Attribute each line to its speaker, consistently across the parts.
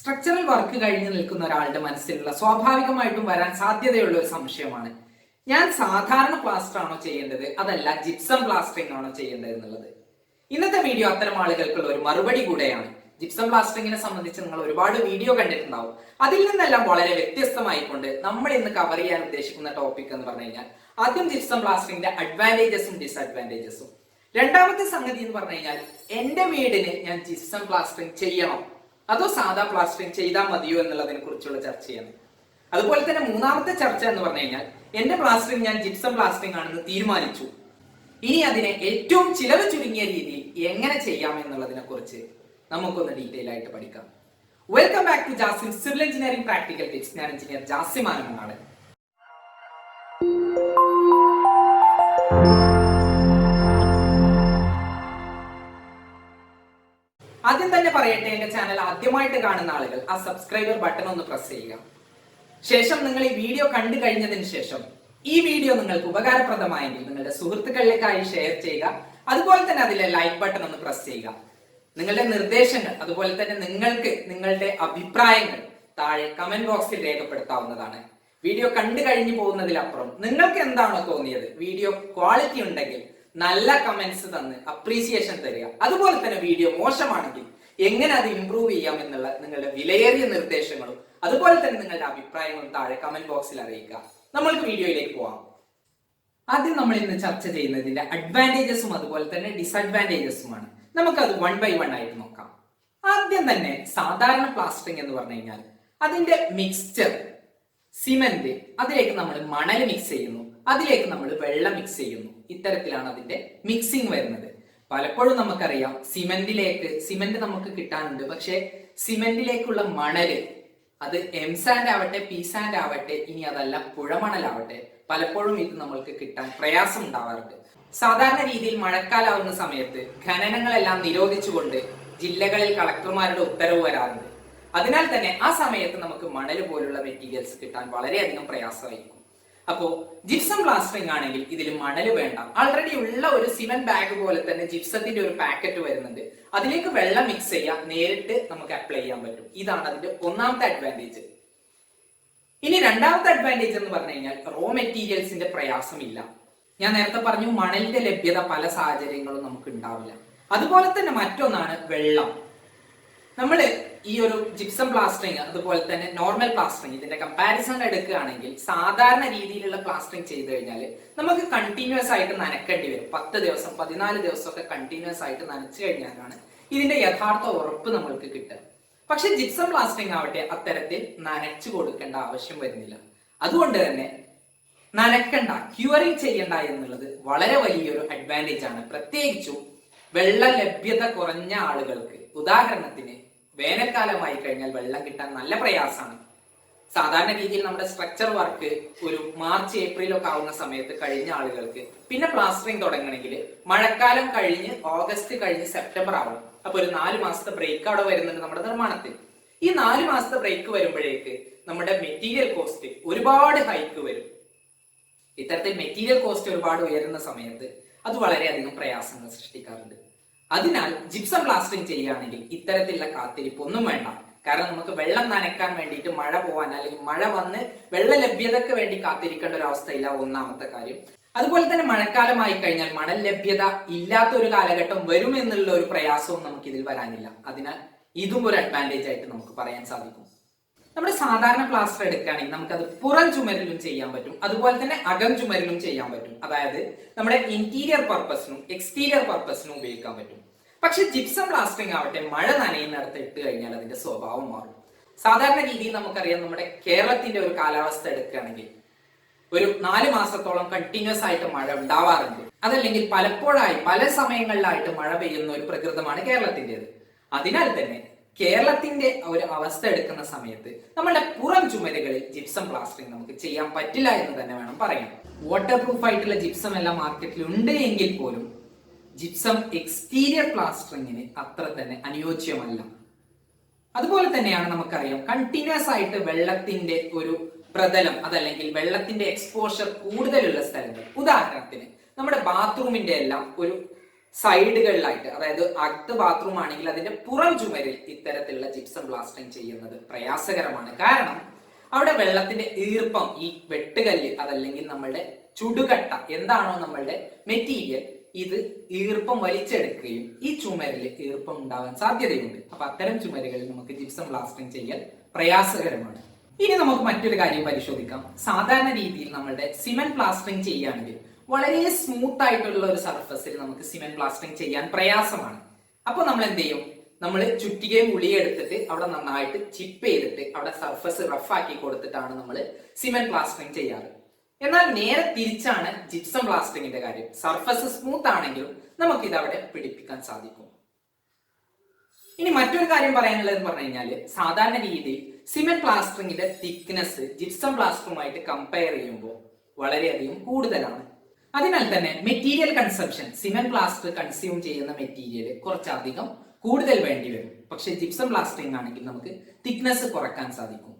Speaker 1: Structural work കഴിഞ്ഞു നിൽക്കുന്ന ഒരാളുടെ മനസ്സിലുള്ള സ്വാഭാവികമായിട്ടും വരാൻ സാധ്യതയുള്ള ഒരു സംശയമാണ്. ഞാൻ സാധാരണ പ്ലാസ്റ്റർ ആണോ ചെയ്യേണ്ടത്? അതല്ല ജിപ്സം പ്ലാസ്റ്ററിംഗ് ആണോ ചെയ്യേണ്ടത് എന്നുള്ളത്. ഇന്നത്തെ വീഡിയോ അത്തരം ആളുകൾക്കുള്ള ഒരു മറുപടി കൂടെയാണ്. ജിപ്സം പ്ലാസ്റ്ററിങ്ങിനെ സംബന്ധിച്ച് നിങ്ങൾ ഒരുപാട് വീഡിയോ കണ്ടിട്ടുണ്ടാവും. അതിൽ നിന്നെല്ലാം വളരെ വ്യത്യസ്തമായിക്കൊണ്ട് നമ്മൾ ഇന്ന് കവർ ചെയ്യാൻ ഉദ്ദേശിക്കുന്ന ടോപ്പിക് എന്ന് പറഞ്ഞു കഴിഞ്ഞാൽ ആദ്യം ജിപ്സം പ്ലാസ്റ്ററിംഗിന്റെ അഡ്വാന്റേജസും ഡിസഡ്വാന്റേജസും രണ്ടാമത്തെ സംഗതി എന്ന് പറഞ്ഞു കഴിഞ്ഞാൽ എന്റെ വീടിന് ഞാൻ ജിപ്സം പ്ലാസ്റ്ററിംഗ് ചെയ്യണോ. അതോ സാധാ പ്ലാസ്റ്ററിങ് ചെയ്താൽ മതിയോ എന്നുള്ളതിനെ കുറിച്ചുള്ള ചർച്ചയാണ്. അതുപോലെ തന്നെ മൂന്നാമത്തെ ചർച്ച എന്ന് പറഞ്ഞു കഴിഞ്ഞാൽ എന്റെ പ്ലാസ്റ്ററിങ് ഞാൻ ജിപ്സം പ്ലാസ്റ്ററിങ് ആണെന്ന് തീരുമാനിച്ചു. ഇനി അതിനെ ഏറ്റവും ചിലവ് ചുരുങ്ങിയ രീതിയിൽ എങ്ങനെ ചെയ്യാം എന്നുള്ളതിനെ കുറിച്ച് നമുക്കൊന്ന് ഡീറ്റെയിൽ ആയിട്ട് പഠിക്കാം. Welcome back to Jasim civil engineering practical tips ഞാൻ എഞ്ചിനീയർ ജാസിം ആനന്ദാണ് ആദ്യം തന്നെ പറയട്ടെ എന്റെ ചാനൽ ആദ്യമായിട്ട് കാണുന്ന ആളുകൾ ആ സബ്സ്ക്രൈബർ ബട്ടൺ ഒന്ന് പ്രസ് ചെയ്യുക. ശേഷം നിങ്ങൾ ഈ വീഡിയോ കണ്ടു കഴിഞ്ഞതിന് ശേഷം ഈ വീഡിയോ നിങ്ങൾക്ക് ഉപകാരപ്രദമായെങ്കിൽ നിങ്ങളുടെ സുഹൃത്തുക്കളിലേക്കായി ഷെയർ ചെയ്യുക. അതുപോലെ തന്നെ അതിലെ ലൈക്ക് ബട്ടൺ ഒന്ന് പ്രസ് ചെയ്യുക. നിങ്ങളുടെ നിർദ്ദേശങ്ങൾ അതുപോലെ തന്നെ നിങ്ങൾക്ക് നിങ്ങളുടെ അഭിപ്രായങ്ങൾ താഴെ കമന്റ് ബോക്സിൽ രേഖപ്പെടുത്താവുന്നതാണ്. വീഡിയോ കണ്ടു കഴിഞ്ഞു പോകുന്നതിലപ്പുറം നിങ്ങൾക്ക് എന്താണോ തോന്നിയത് വീഡിയോ ക്വാളിറ്റി ഉണ്ടെങ്കിൽ നല്ല കമന്റ്സ് തന്ന് അപ്രീസിയേഷൻ തരിക. അതുപോലെ തന്നെ വീഡിയോ മോശമാണെങ്കിൽ എങ്ങനെ അത് ഇംപ്രൂവ് ചെയ്യാം എന്നുള്ള നിങ്ങളുടെ വിലയേറിയ നിർദ്ദേശങ്ങളും അതുപോലെ തന്നെ നിങ്ങളുടെ അഭിപ്രായങ്ങളും താഴെ കമന്റ് ബോക്സിൽ അറിയിക്കുക. നമ്മൾക്ക് വീഡിയോയിലേക്ക് പോവാം. ആദ്യം നമ്മൾ ഇന്ന് ചർച്ച ചെയ്യുന്നതിന്റെ അഡ്വാന്റേജസും അതുപോലെ തന്നെ ഡിസഡ്വാന്റേജസുമാണ് നമുക്കത് വൺ ബൈ വൺ ആയിട്ട് നോക്കാം. ആദ്യം തന്നെ സാധാരണ പ്ലാസ്റ്ററിംഗ് എന്ന് പറഞ്ഞു കഴിഞ്ഞാൽ അതിന്റെ മിക്സ്ചർ സിമെന്റ് അതിലേക്ക് നമ്മൾ മണൽ മിക്സ് ചെയ്യുന്നു. അതിലേക്ക് നമ്മൾ വെള്ളം മിക്സ് ചെയ്യുന്നു. ഇത്തരത്തിലാണ് അതിന്റെ മിക്സിംഗ് വരുന്നത്. പലപ്പോഴും നമുക്കറിയാം സിമെന്റിലേക്ക് സിമെന്റ് നമുക്ക് കിട്ടാനുണ്ട്. പക്ഷെ സിമെന്റിലേക്കുള്ള മണൽ അത് എം സാൻഡ് ആവട്ടെ പി സാൻഡ് ആവട്ടെ ഇനി അതല്ല പുഴമണലാവട്ടെ പലപ്പോഴും ഇത് നമ്മൾക്ക് കിട്ടാൻ പ്രയാസം ഉണ്ടാവാറുണ്ട്. സാധാരണ രീതിയിൽ മഴക്കാലാവുന്ന സമയത്ത് ഖനനങ്ങളെല്ലാം നിരോധിച്ചുകൊണ്ട് ജില്ലകളിൽ കളക്ടർമാരുടെ ഉത്തരവ് വരാറുണ്ട്. അതിനാൽ തന്നെ ആ സമയത്ത് നമുക്ക് മണൽ പോലുള്ള മെറ്റീരിയൽസ് കിട്ടാൻ വളരെയധികം പ്രയാസമായിരിക്കും. അപ്പോ ജിപ്സം പ്ലാസ്റ്ററിംഗ് ആണെങ്കിൽ ഇതിൽ മണൽ വേണ്ട. ആൾറെഡി ഉള്ള ഒരു സിമെന്റ് ബാഗ് പോലെ തന്നെ ജിപ്സത്തിന്റെ ഒരു പാക്കറ്റ് വരുന്നുണ്ട്. അതിലേക്ക് വെള്ളം മിക്സ് ചെയ്യാം. നേരിട്ട് നമുക്ക് അപ്ലൈ ചെയ്യാൻ പറ്റും. ഇതാണ് അതിന്റെ ഒന്നാമത്തെ അഡ്വാന്റേജ് ഇനി രണ്ടാമത്തെ അഡ്വാന്റേജ് എന്ന് പറഞ്ഞു കഴിഞ്ഞാൽ റോ മെറ്റീരിയൽസിന്റെ പ്രയാസമില്ല. ഞാൻ നേരത്തെ പറഞ്ഞു മണലിന്റെ ലഭ്യത പല സാഹചര്യങ്ങളും നമുക്ക് ഉണ്ടാവില്ല. അതുപോലെ തന്നെ മറ്റൊന്നാണ് വെള്ളം. നമ്മൾ ഈ ഒരു ജിപ്സം പ്ലാസ്റ്ററിങ് അതുപോലെ തന്നെ നോർമൽ പ്ലാസ്റ്ററിങ് ഇതിന്റെ കമ്പാരിസൺ എടുക്കുകയാണെങ്കിൽ സാധാരണ രീതിയിലുള്ള പ്ലാസ്റ്ററിങ് ചെയ്തു കഴിഞ്ഞാൽ നമുക്ക് കണ്ടിന്യൂസ് ആയിട്ട് നനക്കേണ്ടി വരും. പത്ത് ദിവസം പതിനാല് ദിവസമൊക്കെ കണ്ടിന്യൂസ് ആയിട്ട് നനച്ചു കഴിഞ്ഞാലാണ് ഇതിന്റെ യഥാർത്ഥ ഉറപ്പ് നമ്മൾക്ക് കിട്ടുക. പക്ഷെ ജിപ്സം പ്ലാസ്റ്ററിങ് ആവട്ടെ അത്തരത്തിൽ നനച്ചു കൊടുക്കേണ്ട ആവശ്യം വരുന്നില്ല. അതുകൊണ്ട് തന്നെ നനക്കണ്ട ക്യൂറിങ് ചെയ്യണ്ട എന്നുള്ളത് വളരെ വലിയൊരു അഡ്വാന്റേജ് ആണ്. പ്രത്യേകിച്ചും വെള്ള ലഭ്യത കുറഞ്ഞ ആളുകൾക്ക്. ഉദാഹരണത്തിന് വേനൽക്കാലമായി കഴിഞ്ഞാൽ വെള്ളം കിട്ടാൻ നല്ല പ്രയാസമാണ്. സാധാരണ രീതിയിൽ നമ്മുടെ സ്ട്രക്ചർ വർക്ക് ഒരു മാർച്ച് ഏപ്രിൽ ഒക്കെ ആവുന്ന സമയത്ത് കഴിഞ്ഞ ആളുകൾക്ക്. പിന്നെ പ്ലാസ്റ്ററിങ് തുടങ്ങണമെങ്കിൽ മഴക്കാലം കഴിഞ്ഞ് ഓഗസ്റ്റ് കഴിഞ്ഞ് സെപ്റ്റംബർ ആവണം അപ്പൊ ഒരു നാല് മാസത്തെ ബ്രേക്ക് അവിടെ വരുന്നുണ്ട് നമ്മുടെ നിർമ്മാണത്തിൽ. ഈ നാല് മാസത്തെ ബ്രേക്ക് വരുമ്പോഴേക്ക് നമ്മുടെ മെറ്റീരിയൽ കോസ്റ്റ് ഒരുപാട് ഹൈക്ക് വരും. ഇത്തരത്തിൽ മെറ്റീരിയൽ കോസ്റ്റ് ഒരുപാട് ഉയരുന്ന സമയത്ത് അത് വളരെയധികം പ്രയാസങ്ങൾ സൃഷ്ടിക്കാറുണ്ട്. അതിനാൽ ജിപ്സം ബ്ലാസ്റ്റിംഗ് ചെയ്യുകയാണെങ്കിൽ ഇത്തരത്തിലുള്ള കാത്തിരിപ്പ് ഒന്നും വേണ്ട. കാരണം നമുക്ക് വെള്ളം നനയ്ക്കാൻ വേണ്ടിയിട്ട് മഴ പോവാൻ അല്ലെങ്കിൽ മഴ വന്ന് വെള്ള ലഭ്യതക്ക് വേണ്ടി കാത്തിരിക്കേണ്ട ഒരു അവസ്ഥയില്ല ഒന്നാമത്തെ കാര്യം. അതുപോലെ തന്നെ മഴക്കാലമായി കഴിഞ്ഞാൽ മണൽ ലഭ്യത ഇല്ലാത്ത ഒരു കാലഘട്ടം വരും എന്നുള്ള ഒരു പ്രയാസവും നമുക്ക് ഇതിൽ വരാനില്ല. അതിനാൽ ഇതും ഒരു അഡ്വാന്റേജ് ആയിട്ട് നമുക്ക് പറയാൻ സാധിക്കും. നമ്മുടെ സാധാരണ പ്ലാസ്റ്റർ എടുക്കുകയാണെങ്കിൽ നമുക്കത് പുറം ചുമരിലും ചെയ്യാൻ പറ്റും. അതുപോലെ തന്നെ അകം ചുമരിലും ചെയ്യാൻ പറ്റും. അതായത് നമ്മുടെ ഇന്റീരിയർ പർപ്പസിനും എക്സ്റ്റീരിയർ പർപ്പസിനും ഉപയോഗിക്കാൻ പറ്റും. പക്ഷെ ജിപ്സം പ്ലാസ്റ്ററിംഗ് ആവട്ടെ മഴ നനയുന്നിടത്ത് ഇട്ട് കഴിഞ്ഞാൽ അതിന്റെ സ്വഭാവം മാറും. സാധാരണ രീതിയിൽ നമുക്കറിയാം നമ്മുടെ കേരളത്തിന്റെ ഒരു കാലാവസ്ഥ എടുക്കുകയാണെങ്കിൽ ഒരു നാല് മാസത്തോളം കണ്ടിന്യൂസ് ആയിട്ട് മഴ ഉണ്ടാവാറുണ്ട്. അതല്ലെങ്കിൽ പലപ്പോഴായി പല സമയങ്ങളിലായിട്ട് മഴ പെയ്യുന്ന ഒരു പ്രകൃതമാണ് കേരളത്തിന്റെത്. അതിനാൽ തന്നെ കേരളത്തിന്റെ ഒരു അവസ്ഥ എടുക്കുന്ന സമയത്ത് നമ്മുടെ പുറം ചുമരുകളിൽ ജിപ്സം പ്ലാസ്റ്ററിംഗ് നമുക്ക് ചെയ്യാൻ പറ്റില്ല എന്ന് തന്നെ വേണം പറയാൻ. വാട്ടർ പ്രൂഫ് ആയിട്ടുള്ള ജിപ്സം എല്ലാം മാർക്കറ്റിൽ ഉണ്ട് എങ്കിൽ പോലും ജിപ്സം എക്സ്റ്റീരിയർ പ്ലാസ്റ്ററിങ്ങിന് അത്ര തന്നെ അനുയോജ്യമല്ല. അതുപോലെ തന്നെയാണ് നമുക്കറിയാം കണ്ടിന്യൂസ് ആയിട്ട് വെള്ളത്തിന്റെ ഒരു പ്രതലം അതല്ലെങ്കിൽ വെള്ളത്തിന്റെ എക്സ്പോഷർ കൂടുതലുള്ള സ്ഥലങ്ങൾ. ഉദാഹരണത്തിന് നമ്മുടെ ബാത്റൂമിന്റെ എല്ലാം ഒരു സൈഡുകളിലായിട്ട് അതായത് അകത്ത് ബാത്റൂം ആണെങ്കിൽ അതിന്റെ പുറം ചുമരിൽ ഇത്തരത്തിലുള്ള ജിപ്സം ബ്ലാസ്റ്റിംഗ് ചെയ്യുന്നത് പ്രയാസകരമാണ്. കാരണം അവിടെ വെള്ളത്തിന്റെ ഈർപ്പം ഈ വെട്ടുകല്ല് അതല്ലെങ്കിൽ നമ്മളുടെ ചുടുകട്ട എന്താണോ നമ്മളുടെ മെറ്റീരിയൽ ഇത് ഈർപ്പം വലിച്ചെടുക്കുകയും ഈ ചുമരിൽ ഈർപ്പം ഉണ്ടാവാൻ സാധ്യതയുണ്ട്. അപ്പൊ അത്തരം ചുമരുകളിൽ നമുക്ക് ജിപ്സം ബ്ലാസ്റ്റിംഗ് ചെയ്യൽ പ്രയാസകരമാണ്. ഇനി നമുക്ക് മറ്റൊരു കാര്യം പരിശോധിക്കാം. സാധാരണ രീതിയിൽ നമ്മളുടെ സിമെന്റ് പ്ലാസ്റ്ററിങ് ചെയ്യുകയാണെങ്കിൽ വളരെ സ്മൂത്ത് ആയിട്ടുള്ള ഒരു സർഫസിൽ നമുക്ക് സിമെന്റ് പ്ലാസ്റ്ററിങ് ചെയ്യാൻ പ്രയാസമാണ്. അപ്പോൾ നമ്മൾ എന്ത് ചെയ്യും? നമ്മൾ ചുറ്റികയും ഉളിയും എടുത്തിട്ട് അവിടെ നന്നായിട്ട് ചിപ്പ് ചെയ്തിട്ട് അവിടെ സർഫസ് റഫ് ആക്കി കൊടുത്തിട്ടാണ് നമ്മൾ സിമെന്റ് പ്ലാസ്റ്ററിങ് ചെയ്യാറ്. എന്നാൽ നേരെ തിരിച്ചാണ് ജിപ്സം പ്ലാസ്റ്ററിങ്ങിന്റെ കാര്യം. സർഫസ് സ്മൂത്ത് ആണെങ്കിലും നമുക്ക് ഇത് അവിടെ പിടിപ്പിക്കാൻ സാധിക്കും. ഇനി മറ്റൊരു കാര്യം പറയാനുള്ളത് എന്ന് പറഞ്ഞു കഴിഞ്ഞാൽ സാധാരണ രീതിയിൽ സിമെന്റ് പ്ലാസ്റ്ററിങ്ങിന്റെ തിക്നെസ് ജിപ്സം പ്ലാസ്റ്ററുമായിട്ട് കമ്പയർ ചെയ്യുമ്പോൾ വളരെയധികം കൂടുതലാണ്. അതിനാൽ തന്നെ material consumption cement plaster consume ചെയ്യുന്ന മെറ്റീരിയൽ കുറച്ചധികം കൂടുതൽ വേണ്ടി വരും. പക്ഷേ ജിപ്സം പ്ലാസ്റ്ററിംഗ് ആണെങ്കിൽ നമുക്ക് തിക്നെസ് കുറയ്ക്കാൻ സാധിക്കും.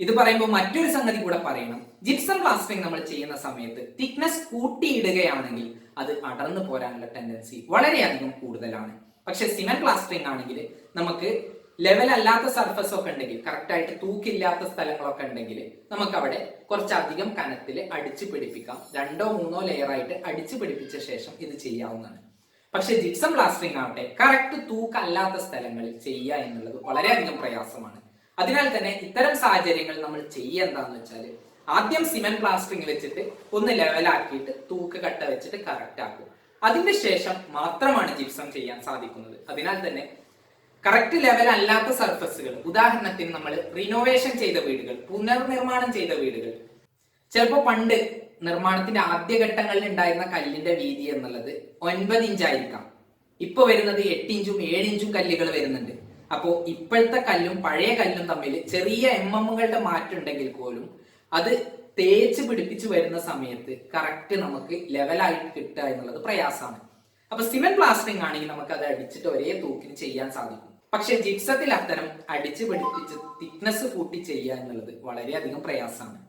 Speaker 1: ഇത് പറയുമ്പോൾ മറ്റൊരു സംഗതി കൂടെ പറയണം. ജിപ്സം പ്ലാസ്റ്ററിംഗ് നമ്മൾ ചെയ്യുന്ന സമയത്ത് തിക്നെസ് കൂട്ടിയിടുകയാണെങ്കിൽ അത് അടർന്നു പോരാനുള്ള ടെൻഡൻസി വളരെയധികം കൂടുതലാണ്. പക്ഷെ സിമെന്റ് പ്ലാസ്റ്ററിംഗ് ആണെങ്കിൽ നമുക്ക് ലെവൽ അല്ലാത്ത സർഫസ് ഒക്കെ ഉണ്ടെങ്കിൽ കറക്റ്റ് ആയിട്ട് തൂക്കില്ലാത്ത സ്ഥലങ്ങളൊക്കെ ഉണ്ടെങ്കിൽ നമുക്ക് അവിടെ കുറച്ചധികം കനത്തിൽ അടിച്ചു പിടിപ്പിക്കാം. രണ്ടോ മൂന്നോ ലെയർ ആയിട്ട് അടിച്ചു പിടിപ്പിച്ച ശേഷം ഇത് ചെയ്യാവുന്നതാണ്. പക്ഷെ ജിപ്സം പ്ലാസ്റ്ററിംഗ് ആവട്ടെ കറക്റ്റ് തൂക്കല്ലാത്ത സ്ഥലങ്ങളിൽ ചെയ്യുക എന്നുള്ളത് വളരെയധികം പ്രയാസമാണ്. അതിനാൽ തന്നെ ഇത്തരം സാഹചര്യങ്ങൾ നമ്മൾ ചെയ്യുക എന്താന്ന് വെച്ചാൽ ആദ്യം സിമെന്റ് പ്ലാസ്റ്ററിംഗ് വെച്ചിട്ട് ഒന്ന് ലെവലാക്കിയിട്ട് തൂക്ക് കട്ട വെച്ചിട്ട് കറക്റ്റ് ആക്കും. അതിന്റെ ശേഷം മാത്രമാണ് ജിപ്സം ചെയ്യാൻ സാധിക്കുന്നത്. അതിനാൽ തന്നെ കറക്റ്റ് ലെവൽ അല്ലാത്ത സർഫസുകൾ ഉദാഹരണത്തിന് നമ്മൾ റിനോവേഷൻ ചെയ്ത വീടുകൾ പുനർനിർമ്മാണം ചെയ്ത വീടുകൾ. ചിലപ്പോൾ പണ്ട് നിർമ്മാണത്തിന്റെ ആദ്യഘട്ടങ്ങളിൽ ഉണ്ടായിരുന്ന കല്ലിന്റെ വീതി എന്നുള്ളത് ഒൻപത് ഇഞ്ചായിരിക്കാം ഇപ്പൊ വരുന്നത് എട്ട് ഇഞ്ചും ഏഴ് ഇഞ്ചും കല്ലുകൾ വരുന്നുണ്ട്. അപ്പോൾ ഇപ്പോഴത്തെ കല്ലും പഴയ കല്ലും തമ്മിൽ ചെറിയ എം എമ്മുകളുടെ മാറ്റം ഉണ്ടെങ്കിൽ പോലും അത് തേച്ച് പിടിപ്പിച്ച് വരുന്ന സമയത്ത് കറക്റ്റ് നമുക്ക് ലെവലായിട്ട് കിട്ടുക എന്നുള്ളത് പ്രയാസമാണ്. അപ്പൊ സിമെന്റ് പ്ലാസ്റ്ററിംഗ് ആണെങ്കിൽ നമുക്ക് അത് അടിച്ചിട്ട് ഒരേ തൂക്കിന് ചെയ്യാൻ സാധിക്കും. പക്ഷെ ജിപ്സത്തിൽ അത്തരം അടിച്ചു പിടിപ്പിച്ച് തിക്നെസ് കൂട്ടി ചെയ്യുക എന്നുള്ളത് വളരെയധികം പ്രയാസമാണ്.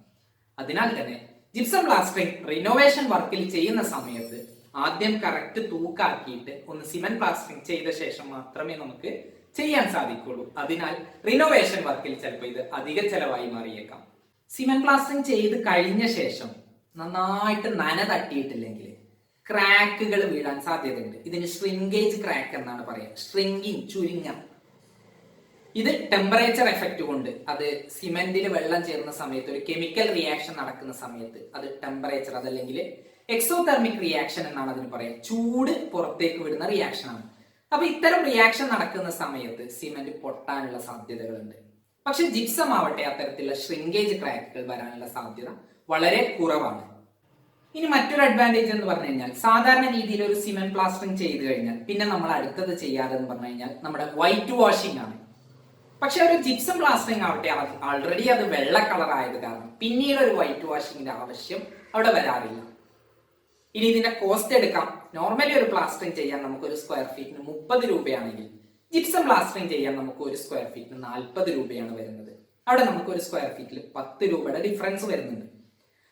Speaker 1: അതിനാൽ തന്നെ ജിപ്സം പ്ലാസ്റ്ററിംഗ് റിനോവേഷൻ വർക്കിൽ ചെയ്യുന്ന സമയത്ത് ആദ്യം കറക്റ്റ് തൂക്കാക്കിയിട്ട് ഒന്ന് സിമെന്റ് പ്ലാസ്റ്ററിംഗ് ചെയ്ത ശേഷം മാത്രമേ നമുക്ക് ചെയ്യാൻ സാധിക്കുള്ളൂ. അതിനാൽ റിനോവേഷൻ വർക്കിൽ ചിലപ്പോൾ ഇത് അധിക ചെലവായി മാറിയേക്കാം. സിമെന്റ് പ്ലാസ്റ്ററിംഗ് ചെയ്ത് കഴിഞ്ഞ ശേഷം നന്നായിട്ട് നന തട്ടിയിട്ടില്ലെങ്കിൽ ക്രാക്കുകൾ വീഴാൻ സാധ്യതയുണ്ട്. ഇതിന് ശ്രിങ്കേജ് ക്രാക്ക് എന്നാണ് പറയുക ശ്രിങ്കിങ് ചുരുങ്ങ. ഇത് ടെമ്പറേച്ചർ എഫക്റ്റ് കൊണ്ട് അത് സിമെന്റിൽ വെള്ളം ചേർന്ന സമയത്ത് ഒരു കെമിക്കൽ റിയാക്ഷൻ നടക്കുന്ന സമയത്ത് അത് ടെമ്പറേച്ചർ അതല്ലെങ്കിൽ എക്സോതെർമിക് റിയാക്ഷൻ എന്നാണ് അതിന് പറയുക ചൂട് പുറത്തേക്ക് വിടുന്ന റിയാക്ഷൻ ആണ്. അപ്പൊ ഇത്തരം റിയാക്ഷൻ നടക്കുന്ന സമയത്ത് സിമെന്റ് പൊട്ടാനുള്ള സാധ്യതകളുണ്ട്. പക്ഷെ ജിപ്സം ആവട്ടെ അത്തരത്തിലുള്ള ഷ്രിങ്കേജ് ക്രാക്കുകൾ വരാനുള്ള സാധ്യത വളരെ കുറവാണ്. ഇനി മറ്റൊരു അഡ്വാന്റേജ് എന്ന് പറഞ്ഞു കഴിഞ്ഞാൽ സാധാരണ രീതിയിൽ ഒരു സിമെന്റ് പ്ലാസ്റ്ററിങ് ചെയ്തു കഴിഞ്ഞാൽ പിന്നെ നമ്മൾ അടുത്തത് ചെയ്യാതെ എന്ന് പറഞ്ഞു കഴിഞ്ഞാൽ നമ്മുടെ വൈറ്റ് വാഷിംഗ് ആണ്. പക്ഷെ ഒരു ജിപ്സം പ്ലാസ്റ്ററിങ് ആവട്ടെ. ആൾറെഡി അത് വെള്ള കളർ ആയത് കാരണം പിന്നീട് ഒരു വൈറ്റ് വാഷിങ്ങിന്റെ ആവശ്യം അവിടെ വരാറില്ല. ഇനി ഇതിന്റെ കോസ്റ്റ് എടുക്കാം. നോർമലി ഒരു പ്ലാസ്റ്ററിങ് ചെയ്യാൻ നമുക്ക് ഒരു സ്ക്വയർ ഫീറ്റിന് മുപ്പത് രൂപയാണെങ്കിൽ ജിപ്സം പ്ലാസ്റ്ററിങ് ചെയ്യാൻ നമുക്ക് ഒരു സ്ക്വയർ ഫീറ്റിന് നാൽപ്പത് രൂപയാണ് വരുന്നത്. അവിടെ നമുക്ക് ഒരു സ്ക്വയർ ഫീറ്റിൽ പത്ത് രൂപയുടെ ഡിഫറൻസ് വരുന്നുണ്ട്.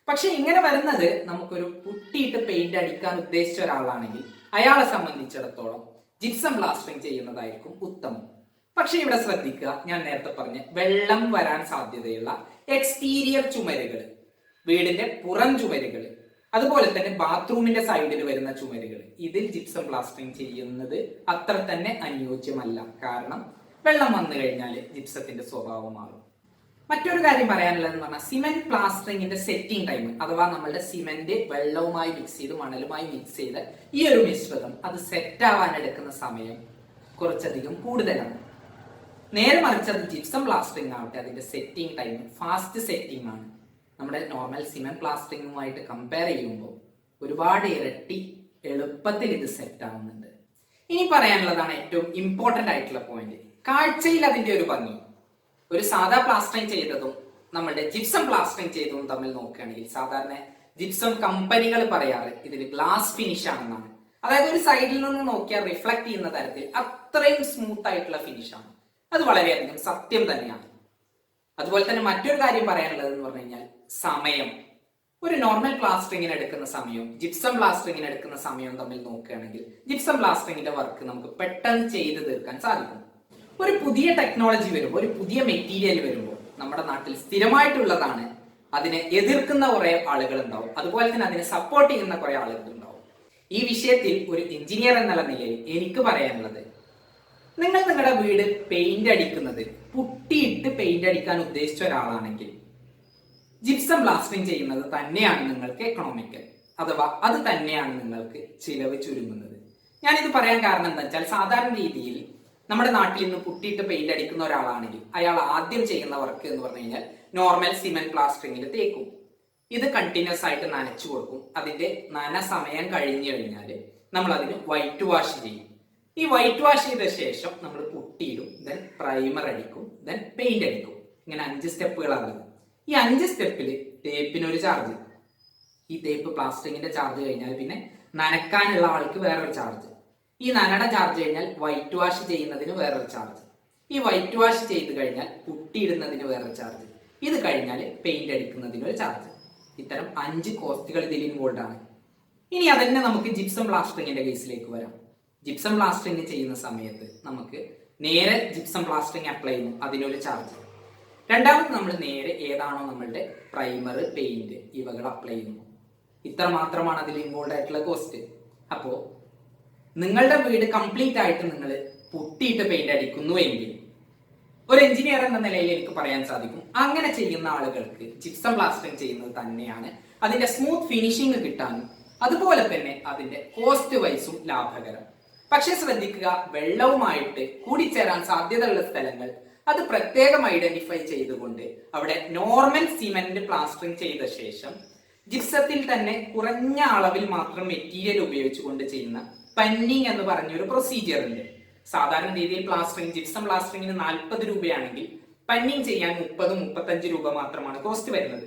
Speaker 1: പക്ഷെ ഇങ്ങനെ വരുന്നത് നമുക്കൊരു പുട്ടിയിട്ട് പെയിന്റ് അടിക്കാൻ ഉദ്ദേശിച്ച ഒരാളാണെങ്കിൽ അയാളെ സംബന്ധിച്ചിടത്തോളം ജിപ്സം പ്ലാസ്റ്ററിങ് ചെയ്യുന്നതായിരിക്കും ഉത്തമം. പക്ഷെ ഇവിടെ ശ്രദ്ധിക്കുക ഞാൻ നേരത്തെ പറഞ്ഞ വെള്ളം വരാൻ സാധ്യതയുള്ള എക്സ്റ്റീരിയർ ചുമരുകൾ വീടിന്റെ പുറം ചുമരുകൾ അതുപോലെ തന്നെ ബാത്റൂമിന്റെ സൈഡിൽ വരുന്ന ചുമരുകൾ. ഇതിൽ ജിപ്സം പ്ലാസ്റ്ററിങ് ചെയ്യുന്നത് അത്ര തന്നെ അനുയോജ്യമല്ല. കാരണം വെള്ളം വന്നു കഴിഞ്ഞാൽ ജിപ്സത്തിന്റെ സ്വഭാവം മാറും. മറ്റൊരു കാര്യം പറയാനുള്ളതെന്ന് പറഞ്ഞാൽ സിമെന്റ് പ്ലാസ്റ്ററിങ്ങിന്റെ സെറ്റിംഗ് ടൈം അഥവാ നമ്മളുടെ സിമെന്റ് വെള്ളവുമായി മിക്സ് ചെയ്ത് മണലുമായി മിക്സ് ചെയ്ത് ഈ ഒരു മിശ്രിതം അത് സെറ്റ് ആവാൻ എടുക്കുന്ന സമയം കുറച്ചധികം കൂടുതലാണ്. നേരെ മറിച്ച് അത് ജിപ്സം പ്ലാസ്റ്ററിംഗ് ആവട്ടെ. അതിന്റെ സെറ്റിംഗ് ടൈം ഫാസ്റ്റ് സെറ്റിംഗ് ആണ്. നമ്മുടെ നോർമൽ സിമെന്റ് പ്ലാസ്റ്ററിങ്ങുമായിട്ട് കമ്പയർ ചെയ്യുമ്പോൾ ഒരുപാട് ഇരട്ടി എളുപ്പത്തിൽ ഇത് സെറ്റ് ആവുന്നുണ്ട്. ഇനി പറയാനുള്ളതാണ് ഏറ്റവും ഇമ്പോർട്ടന്റ് ആയിട്ടുള്ള പോയിന്റ് കാഴ്ചയിൽ അതിന്റെ ഒരു ഭംഗി. ഒരു സാധാ പ്ലാസ്റ്ററിംഗ് ചെയ്തതും നമ്മളുടെ ജിപ്സം പ്ലാസ്റ്ററിംഗ് ചെയ്തതും തമ്മിൽ നോക്കുകയാണെങ്കിൽ സാധാരണ ജിപ്സം കമ്പനികൾ പറയാറ് ഇതിൽ ഗ്ലാസ് ഫിനിഷ് ആണെന്നാണ്. അതായത് ഒരു സൈഡിൽ നിന്ന് നോക്കിയാൽ റിഫ്ലക്ട് ചെയ്യുന്ന തരത്തിൽ അത്രയും സ്മൂത്ത് ആയിട്ടുള്ള ഫിനിഷ് ആണ്. അത് വളരെയധികം സത്യം തന്നെയാണ്. അതുപോലെ തന്നെ മറ്റൊരു കാര്യം പറയാനുള്ളത് എന്ന് പറഞ്ഞു കഴിഞ്ഞാൽ സമയം. ഒരു നോർമൽ പ്ലാസ്റ്ററിങ്ങിന് എടുക്കുന്ന സമയവും ജിപ്സം പ്ലാസ്റ്ററിങ്ങിന് എടുക്കുന്ന സമയവും തമ്മിൽ നോക്കുകയാണെങ്കിൽ ജിപ്സം പ്ലാസ്റ്ററിങ്ങിന്റെ വർക്ക് നമുക്ക് പെട്ടെന്ന് ചെയ്ത് തീർക്കാൻ സാധിക്കും. ഒരു പുതിയ ടെക്നോളജി വരുമ്പോൾ ഒരു പുതിയ മെറ്റീരിയൽ വരുമ്പോൾ നമ്മുടെ നാട്ടിൽ സ്ഥിരമായിട്ടുള്ളതാണ് അതിനെ എതിർക്കുന്ന കുറെ ആളുകൾ ഉണ്ടാവും അതുപോലെ തന്നെ അതിനെ സപ്പോർട്ട് ചെയ്യുന്ന കുറെ ആളുകൾ ഉണ്ടാവും ഈ വിഷയത്തിൽ ഒരു എഞ്ചിനീയർ എന്നുള്ള നിലയിൽ എനിക്ക് പറയാനുള്ളത് നിങ്ങൾ നിങ്ങളുടെ വീട് പെയിന്റ് അടിക്കുന്നത് പുട്ടിയിട്ട് പെയിന്റ് അടിക്കാൻ ഉദ്ദേശിച്ച ഒരാളാണെങ്കിൽ ജിപ്സം ബ്ലാസ്റ്റിംഗ് ചെയ്യുന്നത് തന്നെയാണ് നിങ്ങൾക്ക് എക്കണോമിക്കൽ അഥവാ അത് തന്നെയാണ് നിങ്ങൾക്ക് ചിലവ് ചുരുങ്ങുന്നത്. ഞാനിത് പറയാൻ കാരണം എന്താ വെച്ചാൽ സാധാരണ രീതിയിൽ നമ്മുടെ നാട്ടിൽ നിന്ന് പുട്ടിയിട്ട് പെയിന്റ് അടിക്കുന്ന ഒരാളാണെങ്കിൽ അയാൾ ആദ്യം ചെയ്യുന്ന വർക്ക് എന്ന് പറഞ്ഞു കഴിഞ്ഞാൽ നോർമൽ സിമെന്റ് പ്ലാസ്റ്ററിങ്ങിൽ തേക്കും. ഇത് കണ്ടിന്യൂസ് ആയിട്ട് നനച്ചു കൊടുക്കും. അതിന്റെ നന സമയം കഴിഞ്ഞു കഴിഞ്ഞാൽ നമ്മൾ അതിന് വൈറ്റ് വാഷ് ചെയ്യും. ഈ വൈറ്റ് വാഷ് ചെയ്ത ശേഷം നമ്മൾ പുട്ടിയിടും ദെൻ പ്രൈമർ അടിക്കും ദെൻ പെയിന്റ് അടിക്കും. ഇങ്ങനെ അഞ്ച് സ്റ്റെപ്പുകളാണ്. ഈ അഞ്ച് സ്റ്റെപ്പിൽ തേപ്പിനൊരു ചാർജ് ഈ തേപ്പ് പ്ലാസ്റ്റിക്കിന്റെ ചാർജ് കഴിഞ്ഞാൽ പിന്നെ നനക്കാനുള്ള ആൾക്ക് വേറൊരു ചാർജ് ഈ നനയുടെ ചാർജ് കഴിഞ്ഞാൽ വൈറ്റ് വാഷ് ചെയ്യുന്നതിന് വേറൊരു ചാർജ് ഈ വൈറ്റ് വാഷ് ചെയ്ത് കഴിഞ്ഞാൽ പുട്ടിയിടുന്നതിന് വേറൊരു ചാർജ് ഇത് കഴിഞ്ഞാൽ പെയിന്റ് അടിക്കുന്നതിന് ഒരു ചാർജ് ഇത്തരം അഞ്ച് കോസ്റ്റുകൾ ഇതിൽ ഇൻവോൾവ് ആണ്. ഇനി അതന്നെ നമുക്ക് ജിപ്സം പ്ലാസ്റ്ററിങ്ങിന്റെ കേസിലേക്ക് വരാം. ജിപ്സം പ്ലാസ്റ്ററിങ് ചെയ്യുന്ന സമയത്ത് നമുക്ക് നേരെ ജിപ്സം പ്ലാസ്റ്ററിങ് അപ്ലൈ ചെയ്യുന്നു. അതിനൊരു ചാർജ് രണ്ടാമത് നമ്മൾ നേരെ ഏതാണോ നമ്മളുടെ പ്രൈമർ പെയിന്റ് ഇവകൾ അപ്ലൈ ചെയ്യുന്നു. ഇത്ര മാത്രമാണ് അതിൽ ഇൻവോൾവ് ആയിട്ടുള്ള കോസ്റ്റ് അപ്പോൾ നിങ്ങളുടെ വീട് കംപ്ലീറ്റ് ആയിട്ട് നിങ്ങൾ പൊട്ടിയിട്ട് പെയിന്റ് അടിക്കുന്നു എങ്കിൽ ഒരു എഞ്ചിനീയർ എന്ന നിലയിൽ എനിക്ക് പറയാൻ സാധിക്കും. അങ്ങനെ ചെയ്യുന്ന ആളുകൾക്ക് ജിപ്സം പ്ലാസ്റ്ററിങ് ചെയ്യുന്നത് തന്നെയാണ് അതിന്റെ സ്മൂത്ത് ഫിനിഷിംഗ് കിട്ടാനും അതുപോലെ തന്നെ അതിന്റെ കോസ്റ്റ് വൈസും ലാഭകരം. പക്ഷെ ശ്രദ്ധിക്കുക വെള്ളവുമായിട്ട് കൂടിച്ചേരാൻ സാധ്യതയുള്ള സ്ഥലങ്ങൾ അത് പ്രത്യേകം ഐഡന്റിഫൈ ചെയ്തുകൊണ്ട് അവിടെ നോർമൽ സിമെന്റ് പ്ലാസ്റ്ററിങ് ചെയ്ത ശേഷം ജിപ്സത്തിൽ തന്നെ കുറഞ്ഞ അളവിൽ മാത്രം മെറ്റീരിയൽ ഉപയോഗിച്ചുകൊണ്ട് ചെയ്യുന്ന പന്നിങ് എന്ന് പറഞ്ഞൊരു പ്രൊസീജിയർ ഉണ്ട്. സാധാരണ രീതിയിൽ പ്ലാസ്റ്ററിങ് ജിപ്സം പ്ലാസ്റ്ററിങ്ങിന് നാൽപ്പത് രൂപയാണെങ്കിൽ പന്നിങ് ചെയ്യാൻ മുപ്പത് മുപ്പത്തഞ്ച് രൂപ മാത്രമാണ് കോസ്റ്റ് വരുന്നത്.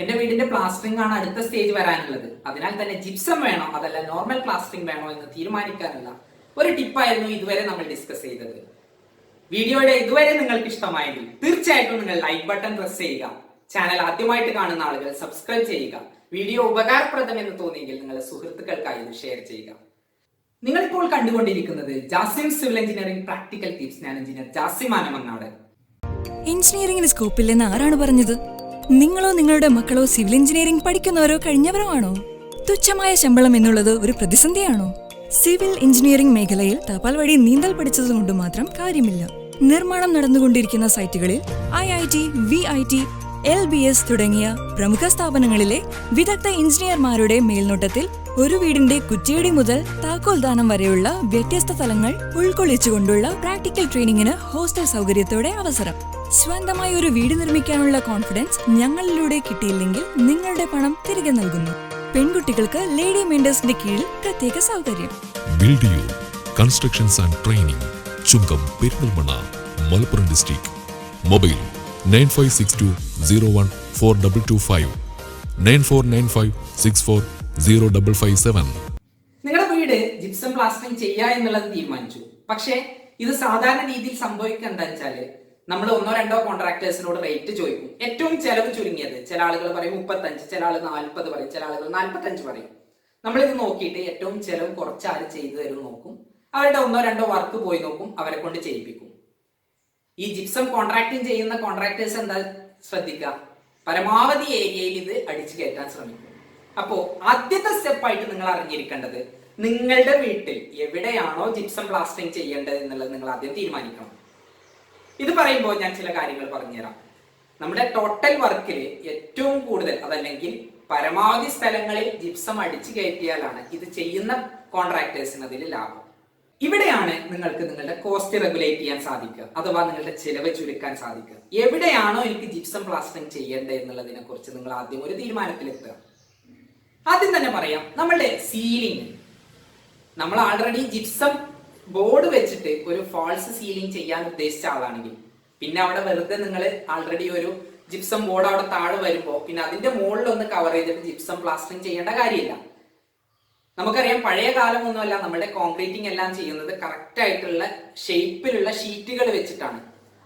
Speaker 1: എന്റെ വീടിന്റെ പ്ലാസ്റ്ററിംഗ് ആണ് അടുത്ത സ്റ്റേജ് വരാനുള്ളത്. അതിനാൽ തന്നെ ജിപ്സം വേണോ? അതല്ല നോർമൽ പ്ലാസ്റ്ററിംഗ് വേണോ എന്ന് തീരുമാനിക്കാനുള്ള ഒരു ടിപ്പായിരുന്നു ഇതുവരെ നമ്മൾ ഡിസ്കസ് ചെയ്തത്. വീഡിയോയുടെ ഇതുവരെ നിങ്ങൾക്ക് ഇഷ്ടമായെങ്കിൽ തീർച്ചയായിട്ടും നിങ്ങൾ ലൈക്ക് ബട്ടൺ പ്രസ് ചെയ്യുക. ചാനൽ ആദ്യമായിട്ട് കാണുന്ന ആളുകൾ സബ്സ്ക്രൈബ് ചെയ്യുക. വീഡിയോ ഉപകാരപ്രദം എന്ന് തോന്നിയെങ്കിൽ നിങ്ങളുടെ സുഹൃത്തുക്കൾക്കായി ഇത് ഷെയർ ചെയ്യുക. നിങ്ങളിപ്പോൾ കണ്ടുകൊണ്ടിരിക്കുന്നത് Jasim civil engineering practical tips ഞാൻ എഞ്ചിനീയർ ജാസിം ആനമങ്ങാട്
Speaker 2: എഞ്ചിനീയറിംഗിന് സ്കോപ്പില്ലെന്ന് ആരാണ് പറഞ്ഞത്? നിങ്ങളോ നിങ്ങളുടെ മക്കളോ സിവിൽ എഞ്ചിനീയറിംഗ് പഠിക്കുന്നവരോ കഴിഞ്ഞവരോ ആണോ? തുച്ഛമായ ശമ്പളം എന്നുള്ളത് ഒരു പ്രതിസന്ധിയാണോ? സിവിൽ എഞ്ചിനീയറിംഗ് മേഖലയിൽ തപാൽ വഴി നീന്തൽ പഠിച്ചതുകൊണ്ട് മാത്രം കാര്യമില്ല. നിർമ്മാണം നടന്നുകൊണ്ടിരിക്കുന്ന സൈറ്റുകളിൽ I I T V I T L B S തുടങ്ങിയ പ്രമുഖ സ്ഥാപനങ്ങളിലെ വിദഗ്ധ എഞ്ചിനീയർമാരുടെ മേൽനോട്ടത്തിൽ ഒരു വീടിന്റെ കുറ്റിയടി മുതൽ താക്കോൽദാനം വരെയുള്ള വ്യത്യസ്ത തലങ്ങൾ ഉൾക്കൊള്ളിച്ചുകൊണ്ടുള്ള പ്രാക്ടിക്കൽ ട്രെയിനിങ്ങിന് ഹോസ്റ്റൽ സൗകര്യത്തോടെ അവസരം. സ്വന്തമായി ഒരു വീട് നിർമ്മിക്കാനുള്ള കോൺഫിഡൻസ് ഞങ്ങളിലൂടെ കിട്ടിയില്ലെങ്കിൽ നിങ്ങളുടെ പണം തിരികെ നൽകുന്നു. പെൺകുട്ടികൾക്ക് ലേഡി മെന്റേഴ്സിന്റെ കീഴിൽ പ്രത്യേക സൗകര്യം.
Speaker 3: BuildU constructions and training Chungam Perinthalmanna Malappuram district. Mobile nine five six two zero one four double two five. Nine four nine five six four zero double five seven.
Speaker 1: നിങ്ങളുടെ വീട് ജിപ്സം പ്ലാസ്റ്ററിംഗ് ചെയ്യുക എന്നുള്ളത് തീരുമാനിച്ചു. പക്ഷേ ഇത് സാധാരണ രീതിയിൽ സംഭവിക്കുക എന്താ വെച്ചാൽ നമ്മൾ ഒന്നോ രണ്ടോ കോൺട്രാക്ടേഴ്സിനോട് റേറ്റ് ചോദിക്കും. ഏറ്റവും ചെലവ് ചുരുങ്ങിയത് ചില ആളുകൾ പറയും മുപ്പത്തഞ്ച് ചില ആളുകൾ നാൽപ്പത് പറയും ചില ആളുകൾ നാൽപ്പത്തഞ്ച് പറയും. നമ്മളിത് നോക്കിയിട്ട് ഏറ്റവും ചെലവ് കുറച്ച് ചെയ്തു തരും നോക്കും. അവരുടെ ഒന്നോ രണ്ടോ വർക്ക് പോയി നോക്കും അവരെ കൊണ്ട് ചെയ്യിപ്പിക്കും. ഈ ജിപ്സം കോൺട്രാക്ടിങ് ചെയ്യുന്ന കോൺട്രാക്ടേഴ്സ് എന്താ ശ്രദ്ധിക്കുക പരമാവധി ഏരിയയിൽ ഇത് അടിച്ചു കയറ്റാൻ ശ്രമിക്കും. അപ്പോ ആദ്യത്തെ സ്റ്റെപ്പായിട്ട് നിങ്ങൾ അറിഞ്ഞിരിക്കേണ്ടത് നിങ്ങളുടെ വീട്ടിൽ എവിടെയാണോ ജിപ്സം ബ്ലാസ്റ്റിംഗ് ചെയ്യേണ്ടത് എന്നുള്ളത് നിങ്ങൾ ആദ്യം തീരുമാനിക്കണം. ഇത് പറയുമ്പോൾ ഞാൻ ചില കാര്യങ്ങൾ പറഞ്ഞുതരാം. നമ്മുടെ ടോട്ടൽ വർക്കിൽ ഏറ്റവും കൂടുതൽ അതല്ലെങ്കിൽ പരമാവധി സ്ഥലങ്ങളിൽ ജിപ്സം അടിച്ചു കയറ്റിയാലാണ് ഇത് ചെയ്യുന്ന കോൺട്രാക്ടേഴ്സിന് അതിൽ ലാഭം. ഇവിടെയാണ് നിങ്ങൾക്ക് നിങ്ങളുടെ കോസ്റ്റ് റെഗുലേറ്റ് ചെയ്യാൻ സാധിക്കുക. അഥവാ നിങ്ങളുടെ ചെലവ് ചുരുക്കാൻ സാധിക്കുക. എവിടെയാണോ എനിക്ക് ജിപ്സം പ്ലാസ്റ്ററിംഗ് ചെയ്യേണ്ടത് എന്നുള്ളതിനെ കുറിച്ച് നിങ്ങൾ ആദ്യം ഒരു തീരുമാനത്തിലെത്തുക. ആദ്യം തന്നെ പറയാം നമ്മളുടെ സീലിംഗ് നമ്മൾ ആൾറെഡി ജിപ്സം ബോർഡ് വെച്ചിട്ട് ഒരു ഫാൾസ് സീലിംഗ് ചെയ്യാൻ ഉദ്ദേശിച്ച ആളാണെങ്കിൽ പിന്നെ അവിടെ വെറുതെ നിങ്ങൾ ആൾറെഡി ഒരു ജിപ്സം ബോർഡ് അവിടെ താഴെ വരുമ്പോൾ പിന്നെ അതിന്റെ മുകളിൽ ഒന്ന് കവർ ചെയ്തിട്ട് ജിപ്സം പ്ലാസ്റ്ററിംഗ് ചെയ്യേണ്ട കാര്യമില്ല. നമുക്കറിയാം പഴയ കാലമൊന്നുമല്ല നമ്മുടെ കോൺക്രീറ്റിംഗ് എല്ലാം ചെയ്യുന്നത് കറക്റ്റ് ആയിട്ടുള്ള ഷേപ്പിലുള്ള ഷീറ്റുകൾ വെച്ചിട്ടാണ്.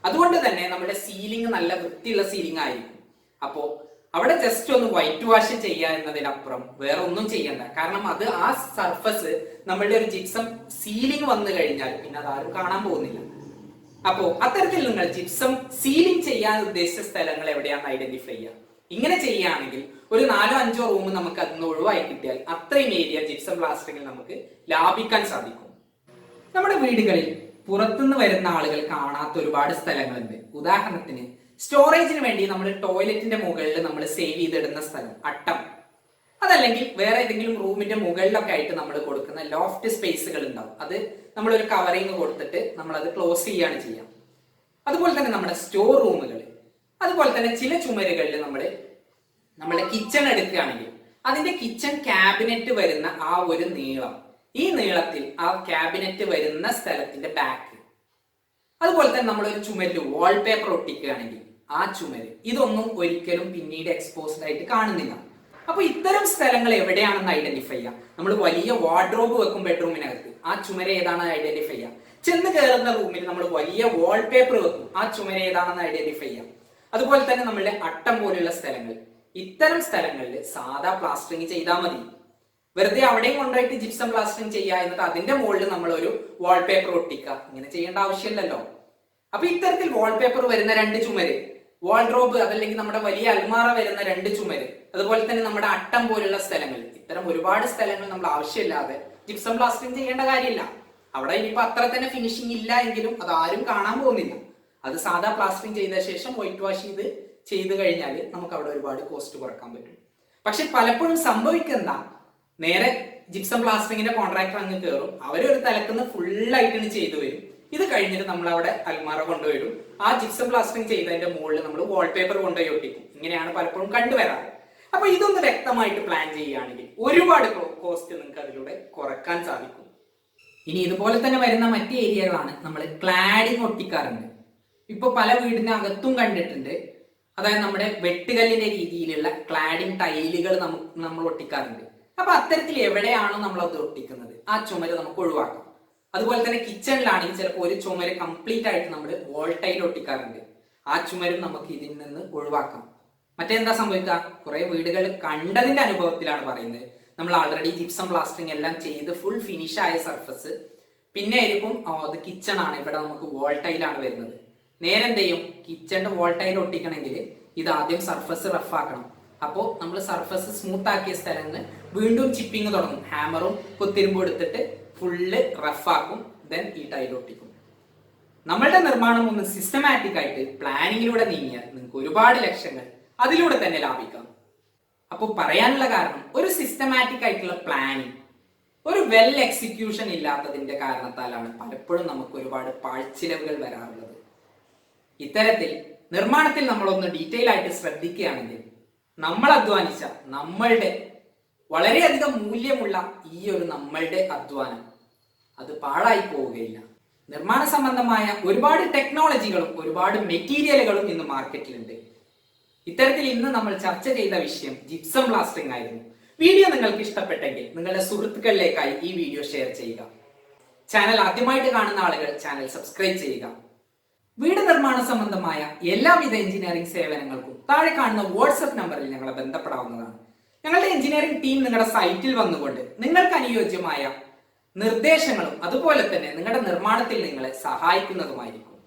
Speaker 1: അതുകൊണ്ട് തന്നെ നമ്മുടെ സീലിംഗ് നല്ല വൃത്തിയുള്ള സീലിംഗ് ആയിരിക്കും. അപ്പോ അവിടെ ജസ്റ്റ് ഒന്ന് വൈറ്റ് വാഷ് ചെയ്യുക എന്നതിനപ്പുറം വേറെ ഒന്നും ചെയ്യണ്ട. കാരണം അത് ആ സർഫസ് നമ്മളുടെ ഒരു ജിപ്സം സീലിംഗ് വന്നു കഴിഞ്ഞാൽ പിന്നെ അത് ആരും കാണാൻ പോകുന്നില്ല. അപ്പോ അത്തരത്തിൽ നിങ്ങൾ ജിപ്സം സീലിംഗ് ചെയ്യാൻ ഉദ്ദേശിച്ച സ്ഥലങ്ങൾ എവിടെയാണെന്ന് ഐഡന്റിഫൈ ചെയ്യുക. ഇങ്ങനെ ചെയ്യുകയാണെങ്കിൽ ഒരു നാലോ അഞ്ചോ റൂം നമുക്ക് അതിൽ നിന്ന് ഒഴിവായി കിട്ടിയാൽ അത്രയും ഏരിയ ജിപ്സം പ്ലാസ്റ്ററിങ്ങിൽ നമുക്ക് ലാഭിക്കാൻ സാധിക്കും. നമ്മുടെ വീടുകളിൽ പുറത്തുനിന്ന് വരുന്ന ആളുകൾ കാണാത്ത ഒരുപാട് സ്ഥലങ്ങളുണ്ട്. ഉദാഹരണത്തിന് സ്റ്റോറേജിന് വേണ്ടി നമ്മൾ ടോയ്ലറ്റിന്റെ മുകളിൽ നമ്മൾ സേവ് ചെയ്തിടുന്ന സ്ഥലം അട്ടം. അതല്ലെങ്കിൽ വേറെ ഏതെങ്കിലും റൂമിന്റെ മുകളിലൊക്കെ ആയിട്ട് നമ്മൾ കൊടുക്കുന്ന ലോഫ്റ്റ് സ്പേസുകൾ ഉണ്ടാവും. അത് നമ്മൾ ഒരു കവറിങ് കൊടുത്തിട്ട് നമ്മൾ അത് ക്ലോസ് ചെയ്യാണ് ചെയ്യാം. അതുപോലെ തന്നെ നമ്മുടെ സ്റ്റോർ റൂമുകൾ അതുപോലെ തന്നെ ചില ചുമരുകളിൽ നമ്മൾ നമ്മുടെ കിച്ചൺ എടുക്കുകയാണെങ്കിൽ അതിന്റെ കിച്ചൺ ക്യാബിനറ്റ് വരുന്ന ആ ഒരു നീളം. ഈ നീളത്തിൽ ആ ക്യാബിനറ്റ് വരുന്ന സ്ഥലത്തിന്റെ ബാക്ക് അതുപോലെ തന്നെ നമ്മൾ ഒരു ചുമരിൽ വാൾപേപ്പർ ഒട്ടിക്കുകയാണെങ്കിൽ ആ ചുമര് ഇതൊന്നും ഒരിക്കലും പിന്നീട് എക്സ്പോസ്ഡ് ആയിട്ട് കാണുന്നില്ല. അപ്പൊ ഇത്തരം സ്ഥലങ്ങൾ എവിടെയാണെന്ന് ഐഡന്റിഫൈ ചെയ്യാം. നമ്മൾ വലിയ വാർഡ്രോബ് വെക്കും ബെഡ്റൂമിനകത്ത് ആ ചുമര് ഏതാണെന്ന് ഐഡന്റിഫൈ ചെയ്യാം. ചെന്ന് കയറുന്ന റൂമിൽ നമ്മൾ വലിയ വാൾപേപ്പർ വെക്കും. ആ ചുമര് ഏതാണെന്ന് ഐഡന്റിഫൈ ചെയ്യാം. അതുപോലെ തന്നെ നമ്മളുടെ അട്ടം പോലെയുള്ള സ്ഥലങ്ങൾ. ഇത്തരം സ്ഥലങ്ങളിൽ സാധാ പ്ലാസ്റ്ററിങ് ചെയ്താൽ മതി. വെറുതെ അവിടെയും കൊണ്ടുപോയിട്ട് ജിപ്സം പ്ലാസ്റ്ററിങ് ചെയ്യുക എന്നിട്ട് അതിന്റെ മുകളിൽ നമ്മൾ ഒരു വാൾപേപ്പർ ഒട്ടിക്കുക. ഇങ്ങനെ ചെയ്യേണ്ട ആവശ്യമില്ലല്ലോ. അപ്പൊ ഇത്തരത്തിൽ വാൾപേപ്പർ വരുന്ന രണ്ട് ചുമര് വാൾഡ്രോബ് അതല്ലെങ്കിൽ നമ്മുടെ വലിയ അൽമാറ വരുന്ന രണ്ട് ചുമര് അതുപോലെ തന്നെ നമ്മുടെ അട്ടം പോലുള്ള സ്ഥലങ്ങൾ. ഇത്തരം ഒരുപാട് സ്ഥലങ്ങൾ നമ്മൾ ആവശ്യമില്ലാതെ ജിപ്സം പ്ലാസ്റ്ററിങ് ചെയ്യേണ്ട കാര്യമില്ല. അവിടെ ഇനിയിപ്പോ അത്ര തന്നെ ഫിനിഷിംഗ് ഇല്ല എങ്കിലും അത് ആരും കാണാൻ പോകുന്നില്ല. അത് സാധാ പ്ലാസ്റ്ററിങ് ചെയ്ത ശേഷം വൈറ്റ് വാഷ് ചെയ്ത് ചെയ്ത് കഴിഞ്ഞാൽ നമുക്ക് അവിടെ ഒരുപാട് കോസ്റ്റ് കുറയ്ക്കാൻ പറ്റും. പക്ഷെ പലപ്പോഴും സംഭവിക്കുന്ന നേരെ ജിപ്സം പ്ലാസ്റ്ററിങ്ങിന്റെ കോൺട്രാക്ടർ അങ്ങ് കയറും അവരൊരു തലക്കുന്ന് ഫുള്ളായിട്ടാണ് ചെയ്തു വരും. ഇത് കഴിഞ്ഞിട്ട് നമ്മൾ അവിടെ അൽമാറ കൊണ്ടുവരും. ആ ജിപ്സം പ്ലാസ്റ്ററിങ് ചെയ്തതിന്റെ മുകളിൽ നമ്മൾ വാൾപേപ്പർ കൊണ്ടുപോയി ഒട്ടിക്കും. ഇങ്ങനെയാണ് പലപ്പോഴും കണ്ടുവരാറ്. അപ്പൊ ഇതൊന്ന് വ്യക്തമായിട്ട് പ്ലാൻ ചെയ്യുകയാണെങ്കിൽ ഒരുപാട് കോസ്റ്റ് നിങ്ങൾക്ക് അതിലൂടെ കുറയ്ക്കാൻ സാധിക്കും. ഇനി ഇതുപോലെ തന്നെ വരുന്ന മറ്റ് ഏരിയകളാണ് നമ്മൾ ക്ലാഡിങ് ഒട്ടിക്കാറുണ്ട്. ഇപ്പൊ പല വീടിനകത്തും കണ്ടിട്ടുണ്ട്. അതായത് നമ്മുടെ വെട്ടുകല്ലിന്റെ രീതിയിലുള്ള ക്ലാഡിംഗ് ടൈലുകൾ നമുക്ക് നമ്മൾ ഒട്ടിക്കാറുണ്ട്. അപ്പൊ അത്തരത്തിൽ എവിടെയാണോ നമ്മൾ അത് ഒട്ടിക്കുന്നത്? ആ ചുമര് നമുക്ക് ഒഴിവാക്കാം. അതുപോലെ തന്നെ കിച്ചണിലാണെങ്കിൽ ചിലപ്പോൾ ഒരു ചുമര് കംപ്ലീറ്റ് ആയിട്ട് നമ്മൾ വോൾ ടൈൽ ഒട്ടിക്കാറുണ്ട്. ആ ചുമരും നമുക്ക് ഇതിൽ നിന്ന് ഒഴിവാക്കാം. മറ്റെന്താ സംഭവിക്കുക? കുറെ വീടുകൾ കണ്ടതിന്റെ അനുഭവത്തിലാണ് പറയുന്നത്. നമ്മൾ ഓൾറെഡി ജിപ്സം പ്ലാസ്റ്ററിങ് എല്ലാം ചെയ്ത് ഫുൾ ഫിനിഷ് ആയ സർഫസ് പിന്നെ ആയിരിക്കും അത് കിച്ചൺ ആണ്. ഇവിടെ നമുക്ക് വോൾ ടൈലാണ് വരുന്നത്. നേരെ എന്ത് ചെയ്യും? കിച്ചണിന്റെ വോൾട്ടൈൽ ഒട്ടിക്കണമെങ്കിൽ ഇത് ആദ്യം സർഫസ് റഫ് ആക്കണം. അപ്പോൾ നമ്മൾ സർഫസ് സ്മൂത്ത് ആക്കിയ സ്ഥലങ്ങൾ വീണ്ടും ചിപ്പിങ് തുടങ്ങും. ഹാമറും കുത്തിരുമ്പും എടുത്തിട്ട് ഫുള്ള് റഫ് ആക്കും. ദെൻ ഈ ടൈൽ ഒട്ടിക്കും. നമ്മളുടെ നിർമ്മാണം ഒന്ന് സിസ്റ്റമാറ്റിക് ആയിട്ട് പ്ലാനിങ്ങിലൂടെ നീങ്ങിയാൽ നിങ്ങൾക്ക് ഒരുപാട് ലക്ഷ്യങ്ങൾ അതിലൂടെ തന്നെ ലാഭിക്കാം. അപ്പോൾ പറയാനുള്ള കാരണം ഒരു സിസ്റ്റമാറ്റിക് ആയിട്ടുള്ള പ്ലാനിങ് ഒരു വെൽ എക്സിക്യൂഷൻ ഇല്ലാത്തതിന്റെ കാരണത്താലാണ് പലപ്പോഴും നമുക്ക് ഒരുപാട് പാഴ്ചിലവുകൾ വരാറുള്ളത്. ഇത്തരത്തിൽ നിർമ്മാണത്തിൽ നമ്മളൊന്ന് ഡീറ്റെയിൽ ആയിട്ട് ശ്രദ്ധിക്കുകയാണെങ്കിൽ നമ്മൾ അധ്വാനിച്ച നമ്മളുടെ വളരെയധികം മൂല്യമുള്ള ഈ ഒരു നമ്മളുടെ അധ്വാനം അത് പാഴായി പോവുകയില്ല. നിർമ്മാണ സംബന്ധമായ ഒരുപാട് ടെക്നോളജികളും ഒരുപാട് മെറ്റീരിയലുകളും ഇന്ന് മാർക്കറ്റിലുണ്ട് ഇത്തരത്തിൽ ഇന്ന് നമ്മൾ ചർച്ച ചെയ്ത വിഷയം ജിപ്സം ബ്ലാസ്റ്റിംഗ് ആയിരുന്നു. വീഡിയോ നിങ്ങൾക്ക് ഇഷ്ടപ്പെട്ടെങ്കിൽ നിങ്ങളുടെ സുഹൃത്തുക്കളിലേക്കായി ഈ വീഡിയോ ഷെയർ ചെയ്യുക. ചാനൽ ആദ്യമായിട്ട് കാണുന്ന ആളുകൾ ചാനൽ സബ്സ്ക്രൈബ് ചെയ്യുക. വീട് നിർമ്മാണ സംബന്ധമായ എല്ലാവിധ എഞ്ചിനീയറിംഗ് സേവനങ്ങൾക്കും താഴെ കാണുന്ന വാട്സപ്പ് നമ്പറിൽ ഞങ്ങളെ ബന്ധപ്പെടാവുന്നതാണ്. ഞങ്ങളുടെ എഞ്ചിനീയറിംഗ് ടീം നിങ്ങളുടെ സൈറ്റിൽ വന്നുകൊണ്ട് നിങ്ങൾക്ക് അനുയോജ്യമായ നിർദ്ദേശങ്ങളും അതുപോലെ തന്നെ നിങ്ങളുടെ നിർമ്മാണത്തിൽ നിങ്ങളെ സഹായിക്കുന്നതുമായിരിക്കും.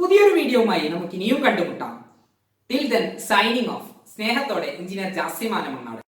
Speaker 1: പുതിയൊരു വീഡിയോവുമായി നമുക്ക് ഇനിയും കണ്ടുമുട്ടാം. ടിൽ ദെൻ സൈനിങ് ഓഫ് സ്നേഹത്തോടെ എഞ്ചിനീയർ ജാസിമാനമങ്ങാട്